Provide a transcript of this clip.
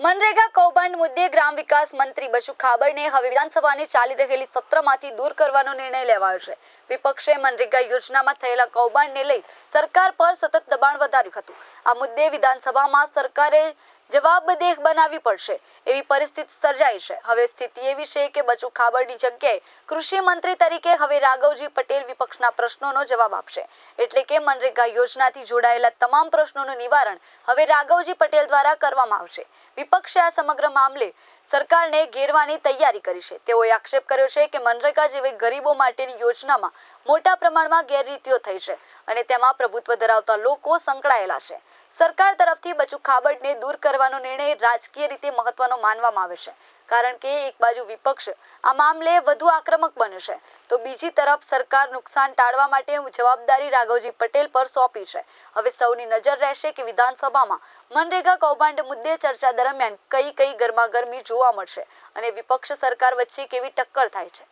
મનરેગા કૌભાંડ મુદ્દે ગ્રામ વિકાસ મંત્રી બચુ ખાબડને હવે વિધાનસભાની ચાલી રહેલી સત્રમાંથી દૂર કરવાનો નિર્ણય લેવાયો છે. વિપક્ષે મનરેગા યોજનામાં થયેલા કૌભાંડને લઈ સરકાર પર સતત દબાણ વધાર્યું હતું. આ મુદ્દે વિધાનસભામાં સરકારે જવાબદેહ બનાવવી પડશે. એવી પરિસ્થિતિ સર્જાઈ છે. હવે સ્થિતિ એવી છે કે બચુ ખાબડની જગ્યાએ કૃષિ મંત્રી તરીકે હવે રાઘવજી પટેલ વિપક્ષના પ્રશ્નોનો જવાબ આપશે. એટલે કે મનરેગા યોજનાથી જોડાયેલા તમામ પ્રશ્નોનું નિવારણ હવે રાઘવજી પટેલ દ્વારા કરવામાં આવશે. વિપક્ષે આ સમગ્ર મામલે સરકારને ઘેરવાની તૈયારી કરી છે. તેઓએ આક્ષેપ કર્યો છે કે મનરેગા જેવી ગરીબો માટેની યોજનામાં મોટા પ્રમાણમાં ગેરરીતિઓ થઈ છે અને તેમાં પ્રભુત્વ ધરાવતા લોકો સંકળાયેલા છે. સરકાર તરફથી બચુ ખાબડને દૂર કરવાનો નિર્ણય રાજકીય રીતે મહત્વનો માનવામાં આવે છે. કારણ કે એક બાજુ વિપક્ષ આ મામલે વધુ આક્રમક બનશે તો બીજી તરફ સરકાર નુકસાન ટાળવા માટે જવાબદારી રાઘવજી પટેલ પર સોંપી છે. હવે સૌની નજર રહેશે કે વિધાનસભામાં મનરેગા કૌભાંડ મુદ્દે ચર્ચા દરમિયાન કઈ કઈ ગરમાગરમી જોવા મળશે અને વિપક્ષ સરકાર વચ્ચે કેવી ટક્કર થાય છે.